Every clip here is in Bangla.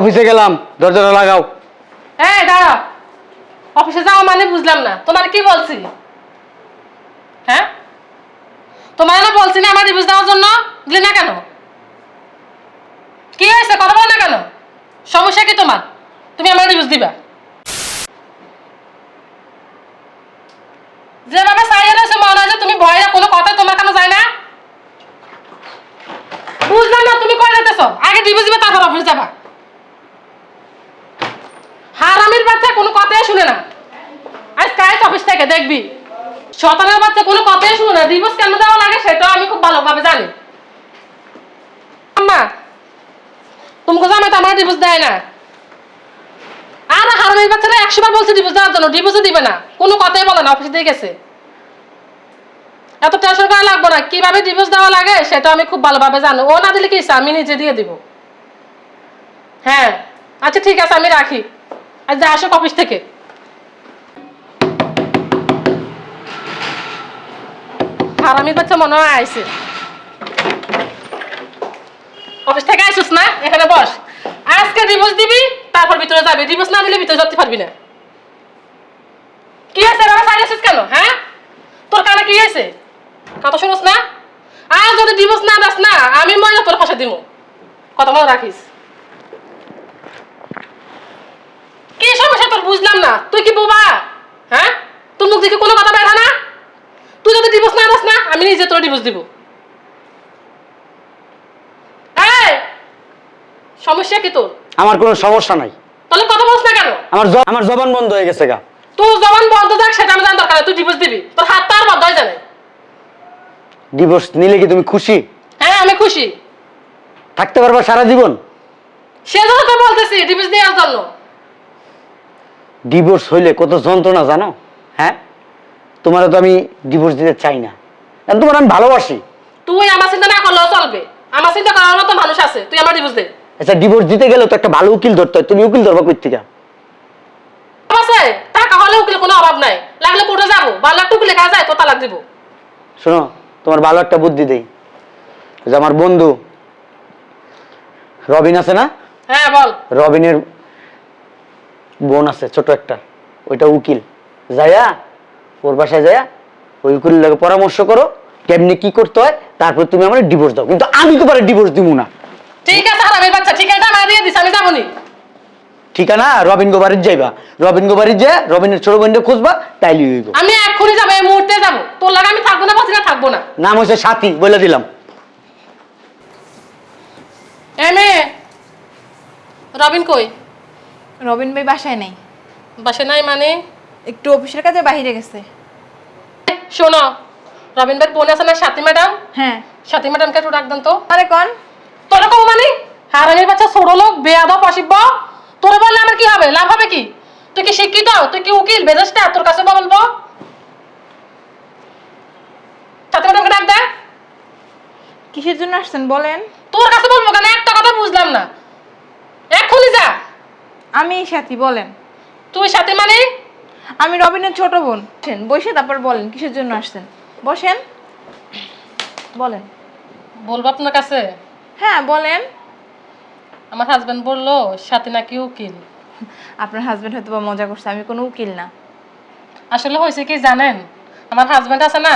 অফিসে গেলাম, দরজাটা লাগাও। এই, দাঁড়াও। অফিসে যাওয়া মানে বুঝলাম না। তোমার কি বলছি? হ্যাঁ? তোমার না বলছি না আমার ডিভোর্স দেওয়ার জন্য? দিলে না কেন? কি হয়েছে? কথা বল না কেন? সমস্যা কি তোমার? তুমি আমার ডিভোর্স দিবা। যেভাবে সাইয়ে রয়েছে মনে হয় যে তুমি ভয়ে কোনো কথা তোমার কেন যায় না? বুঝলাম না, তুমি কই যেতেছো আগে ডিভোর্স দিবে, তারপর অফিস যাবা হারামির বাচ্চা কোনো কথাই শুনে না। আজ অফিস থেকে দেখবি? শতানের বাচ্চা কোনো কথাই শুনে না। কেন দেওয়া লাগে সেটাও আমি খুব ভালোভাবে জানি। আম্মা জামাই তো আমার দেয় না। আর বাচ্চারা একশো বার বলছে ডিভোর্স দেওয়ার জন্য। দিবে না। কোনো কথাই বলে না অফিস দিয়ে গেছে। এত টেনশন করা লাগবে না। কীভাবে ডিভোর্স দেওয়া লাগে সেটা আমি খুব ভালোভাবে জানো। ও না দিলে কি আমি নিজে দিয়ে দিব। হ্যাঁ। আচ্ছা ঠিক আছে, আমি রাখি। আজ যা আসো অফিস থেকে। হারামির বাচ্চা মনে হয় আইসে অফিস থেকে আইসুস না? এখানে বস। আজকে ডিভোর্স দিবি, তারপর ভিতরে যাবি। ডিভোর্স না দিলে ভিতরে যেতে পারবি না। কি আছে এভাবে সাইড আসিস কেন? হ্যাঁ? তোর কানে কি হয়েছে? কথা শুনোস না? আর যদি ডিভোর্স না দাস না, আমি মনে তোর পাশে দিব কথা মনে রাখিস কি সমস্যা তোর বুঝলাম না। তুই কি বোবা? হ্যাঁ? তোর মুখ দেখে কোনো কথা হয় না? তুই যদি ডিভোর্স না দাস না আমি নিজে তোর ডিভোর্স দিব। সমস্যা কি তোর? আমার কোনো সমস্যা নাই। তাহলে কথা বলছ না কেন? আমার আমার জবান বন্ধ হয়ে গেছে গা। তোর জবান বন্ধ থাক সেটা আমি জানার দরকার তুই ডিভোর্স দিবি। তোর হাত তো আর বন্ধ হয়ে যাবে। ডিভোর্স নিলে কি তুমি খুশি? হ্যাঁ আমি খুশি। থাকতে পারবা সারা জীবন। সেজন্য তো বলতেছি ডিভোর্স দেওয়ার জন্য। ডিভোর্স হইলে কত যন্ত্রণা জানো? হ্যাঁ? তোমার তো আমি ডিভোর্স দিতে চাই না। কারণ তোমার আমি ভালোবাসি। তুই আমার চিন্তা না করলেও চলবে। আমার চিন্তা করার মতো মানুষ আছে। তুই আমার ডিভোর্স দে। আচ্ছা ডিভোর্স দিতে গেলে তো একটা ভালো উকিল ধরতে হয়। তুমি উকিল ধরবা কই থেকে? আছে। টাকা হলে উকিলে কোনো অভাব নাই। লাগলে কোর্টে যাব। ভালো একটা উকিলে কাজ যায় তো তালাক দিব। শোনো তোমার ভালো একটা বুদ্ধি দেই। যে আমার বন্ধু রবিন আছে না? হ্যাঁ বল। রবিনের বোন আছে ছোট একটা। ওইটা উকিল। যায়া ওর বাসায় যায়া ওই উকিলের লাগে পরামর্শ করো কেমনি কি করতে হয় তারপর তুমি আমার ডিভোর্স দাও। কিন্তু আমি তোমার ডিভোর্স দিব না। ঠিক আছে হারামের বাচ্চা আমার দিয়ে দিস আমি ঠিকানা রবিন গোবারির যাইবা। রবিন গোবারির যা রবিনের ছোট বোনটা খুঁজবা তাইলে হইব। আমি এক্ষুনি যাব এই মুহূর্তে যাব। তোর লাগে আমি থাকব না বলছি না থাকব না। নাম হচ্ছে সাথী বলে দিলাম। এ মেয়ে রবিন কই? রবিন ভাই বাসায় নেই। বাসে নাই মানে? একটু অফিসের কাজে বাইরে গেছে। শোনো রবিন ভাইয়ের বোন আছে না সাথী ম্যাডাম? হ্যাঁ। সাথী ম্যাডামকে একটু ডাক দেন তো। আরে কন? তোরা কম মানে? হারানির বাচ্চা ছোট লোক বেয়াদব অসিব্য তোরা বললে আমার কি হবে? লাভ হবে কি? তুই কি শিক্ষিত? তুই কি উকিল বেজাসটা তোর কাছে বলব? সাথী ম্যাডামকে ডাক দে। কিসের জন্য আসছেন বলেন? তোর কাছে বলব কেন? একটা কথা বুঝলাম না। এক্ষুনি যা। আমি সাথী বলেন। তুই সাথে মানে? আমি রবিনের ছোট বোন। বসে তারপর বলেন কিসের জন্য আসছেন? বসেন। বলেন। বলব আপনার কাছে? হ্যাঁ বলেন। আমার হাজবেন্ড বলল সাথী নাকি উকিল? আপনার হাজবেন্ড হয়তো বা মজা করছে আমি কোনো উকিল না। আসলে হয়েছে কি জানেন? আমার হাজবেন্ড আছে না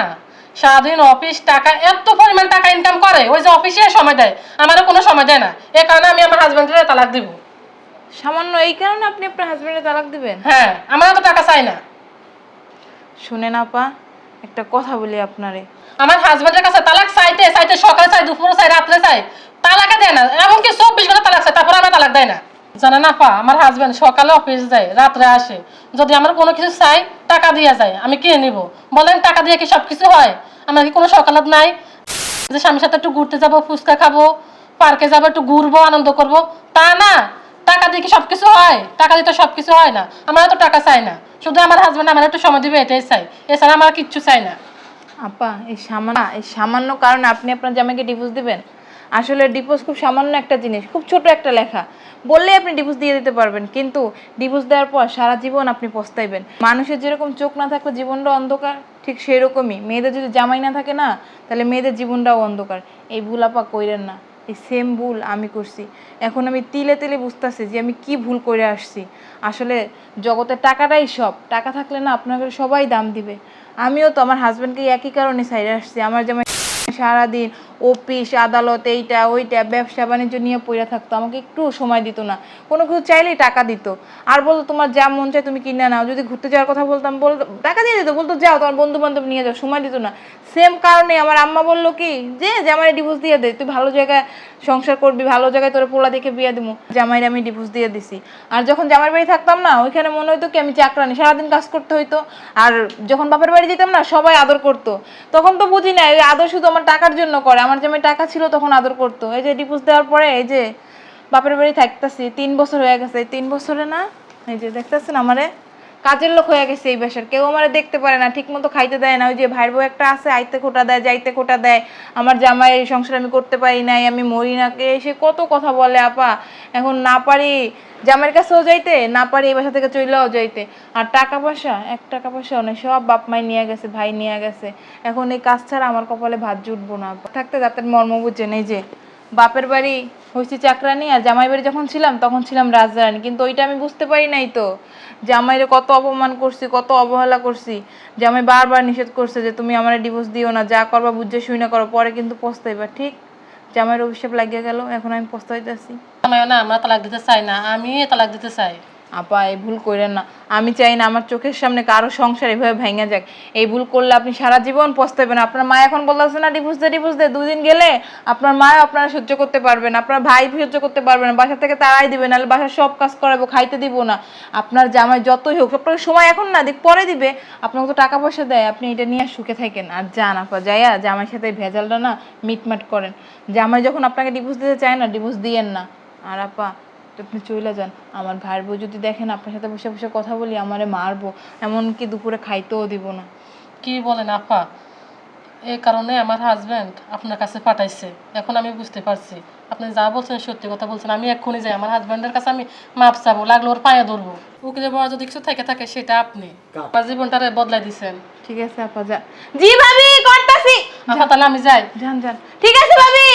সারাদিন অফিস টাকা এত পরিমাণ টাকা ইনকাম করে ওই যে অফিসে সময় দেয় আমারও কোনো সময় দেয় না। এ কারণে আমি আমার হাজবেন্ডের তালাক দিব। সামান্য এই কারণে আপনি আপনার হাজবেন্ডের তালাক দিবেন? হ্যাঁ আমার তো টাকা চাই না। শুনেন আপা একটা কথা বলি আপনারে। আমার হাজবেন্ডের কাছে তালাক চাইতে চাইতে সকালে চাই দুপুরে চাই রাত্রে চাই তালাকে দেয় না। এমনকি চব্বিশ ঘণ্টা তালাক চাই তারপরে আমার তালাক দেয় না। জানা না পা আমার হাজবেন্ড সকালে অফিস যায় রাত্রে আসে। যদি আমার কোনো কিছু চাই টাকা দিয়ে যায় আমি কিনে নিব? বলেন টাকা দিয়ে কি সব কিছু হয়? আমার কি কোনো সকালত নাই? যে স্বামীর সাথে একটু ঘুরতে যাব ফুচকা খাব পার্কে যাব একটু ঘুরবো আনন্দ করব তা না। টাকা দিয়ে কি সব কিছু হয়? টাকা দিয়ে তো সব কিছু হয় না। আমার তো টাকা চাই না। শুধু আমার হাজবেন্ড আমার একটু সময় দিবে, এটাই চাই। এছাড়া আমার কিচ্ছু চাই না। আপা, এই সামান্য এই সামান্য কারণে আপনি আপনার জামাইকে ডিভোর্স দিবেন? আসলে ডিভোর্স খুব সামান্য একটা জিনিস, খুব ছোট একটা লেখা। বললেই আপনি ডিভোর্স দিয়ে দিতে পারবেন, কিন্তু ডিভোর্স দেওয়ার পর সারা জীবন আপনি পস্তাইবেন। মানুষের যেরকম চোখ না থাকলে জীবনটা অন্ধকার, ঠিক সেরকমই। মেয়েদের যদি জামাই না থাকে না, তাহলে মেয়েদের জীবনটাও অন্ধকার। এই ভুল আপা কইরেন না। এই সেম ভুল আমি করছি। এখন আমি তিলে তিলে বুঝতেছি যে আমি কি ভুল করে আসছি। আসলে জগতে টাকাটাই সব। টাকা থাকলে না আপনাকে সবাই দাম দিবে। আমিও তো আমার হাজব্যান্ডকে একই কারণে সাইডে আসছি। আমার যেমন সারাদিন অফিস, আদালত, এইটা, ওইটা, ব্যবসা বাণিজ্য নিয়ে পড়ে থাকতো। আমাকে একটু সময় দিত না। কোনো কিছু চাইলেই টাকা দিত। আর বলতো, তোমার যা মন চায় তুমি কিনে নাও। যদি ঘুরতে যাওয়ার কথা বলতাম, বলতো, টাকা দিয়ে দিত। বলতো, যাও, তোমার বন্ধু বান্ধব নিয়ে যাও। সময় দিত না। সেম কারণে আমার আম্মা বলল কি, যে জামাই ডিভোর্স দিয়ে দে। তুই ভালো জায়গায় সংসার করবি, ভালো জায়গায় তোর পোলা দেখে বিয়ে দিব জামাইরে আমি ডিভোর্স দিয়ে দিছি। আর যখন জামাইয়ের বাড়ি থাকতাম না, ওইখানে মনে হতো কি, আমি চাকরানি। সারাদিন কাজ করতে হইতো। আর যখন বাপের বাড়ি যেতাম না, সবাই আদর করতো। তখন তো বুঝি না আদর শুধু আমার টাকার জন্য করে। আমার জমে টাকা ছিল তখন আদর করতো। এই যে ডিভোর্স দেওয়ার পরে এই যে বাপের বাড়ি থাকতেছি, তিন বছর হয়ে গেছে। তিন বছরে না, এই যে দেখতেছেন আমারে? কাজের লোক হয়ে গেছে এই বাসার। কেউ আমার দেখতে পারে না ঠিক মতো খাইতে দেয় না। ওই যে ভাইয়ের বউ একটা আছে, আইতে খোটা দেয়, যাইতে খোটা দেয়। আমার জামাই সংসার আমি করতে পারি নাই, আমি মরি না। কে এসে কত কথা বলে, আপা? এখন না পারি জামাইয়ের কাছেও যাইতে, না পারি এই বাসা থেকে চলেও যাইতে। আর টাকা পয়সা, এক টাকা পয়সা অনেক সব বাপ মাই নিয়ে গেছে, ভাই নিয়ে গেছে। এখন এই কাজ ছাড়া আমার কপালে ভাত জুটবো না থাকতে যাতের মর্ম বুঝছেন নেই যে। বাপের বাড়ি হয়েছি চাকরানি আর জামাই বাড়ি যখন ছিলাম, তখন ছিলাম রাজরানী কিন্তু ওইটা আমি বুঝতে পারি নাই তো। জামাইরে কত অপমান করছি, কত অবহেলা করছি। জামাই বারবার নিষেধ করছে যে, তুমি আমার ডিভোর্স দিও না, যা করবা বুঝে শুই না করো। পরে কিন্তু পস্তাইবা, ঠিক? জামাইয়ের অভিশাপ লাগিয়ে গেল, এখন আমি পস্তাইতেছি। জামাইও না, আমরা তালাক দিতে চাই না আমি তালাক দিতে চাই। আপা, এই ভুল করেন না। আমি চাই না আমার চোখের সামনে কারও সংসার এভাবে ভেঙে যাক। এই ভুল করলে আপনি সারা জীবন পস্তাবেন আপনার মা এখন বলতেছে না, ডিভোর্স দে ডিভোর্স দে। দুদিন গেলে আপনার মাও আপনারা সহ্য করতে পারবেন আপনার ভাই সহ্য করতে পারবেন না। বাসা থেকে তারাই দিবেন নাহলে বাসার সব কাজ করাবো, খাইতে দিব না। আপনার জামাই যতই হোক, আপনার সময় এখন না, দিক পরে দিবে। আপনাকে তো টাকা পয়সা দেয়, আপনি এটা নিয়ে সুখে থাকেন। আর যান আপা, যাইয়া জামাইয়ের সাথে ভেজালটা না মিটমাট করেন। জামাই যখন আপনাকে ডিভোর্স দিতে চায় না, ডিভোর্স দিয়েন না। আর আপা তো আপনি চলে যান। আমার ভাইয়ের বউ যদি দেখেন আপনার সাথে বসে বসে কথা বলি আমারে মারবো। এমনকি দুপুরে খাইতেও দিব না। কি বলেন আপা? এই কারণে আমার হাজব্যান্ড আপনার কাছে পাঠাইছে। এখন আমি বুঝতে পারছি। আপনি যা বলছেন সত্যি কথা বলছেন। আমি এক্ষুনি যাই। আমার হাজব্যান্ডের কাছে আমি মাপ চাবো। লাগল ওর পায়ে ধরবো। উকিলের বড় যদি কিছু থেকে থাকে সেটা আপনি। আমার জীবনটারে বদলাই দিছেন। ঠিক আছে আপা যা। জি ভাবি করতাছি। আপা তাহলে আমি যাই। যান যান। ঠিক আছে ভাবি।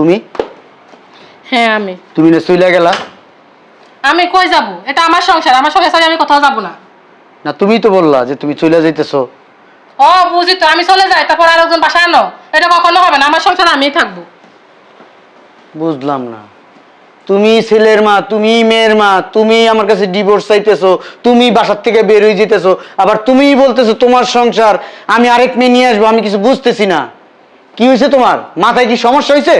তুমি? হ্যাঁ আমি। তুমি না চইলা গেলা? আমি কই যাব? এটা আমার সংসার আমার সংসার ছাড়া আমি কোথাও যাব না। না তুমি তো বললা যে তুমি চইলা যাইতেছো। ও বুঝি তো আমি চলে যাই তারপর আরেকজন বাসায় আনো। এটা কখনো হবে না আমার সংসার আমিই থাকব। বুঝলাম না। তুমি ছেলের মা তুমি মেয়ের মা তুমি আমার কাছে ডিভোর্স চাইতেছো তুমি বাসার থেকে বের হয়ে যেতেছো আবার তুমিই বলতেছো তোমার সংসার আমি আরেক মেয়ে নিয়ে আসব আমি কিছু বুঝতেছি না। কি হয়েছে তোমার? মাথায় কি সমস্যা হয়েছে?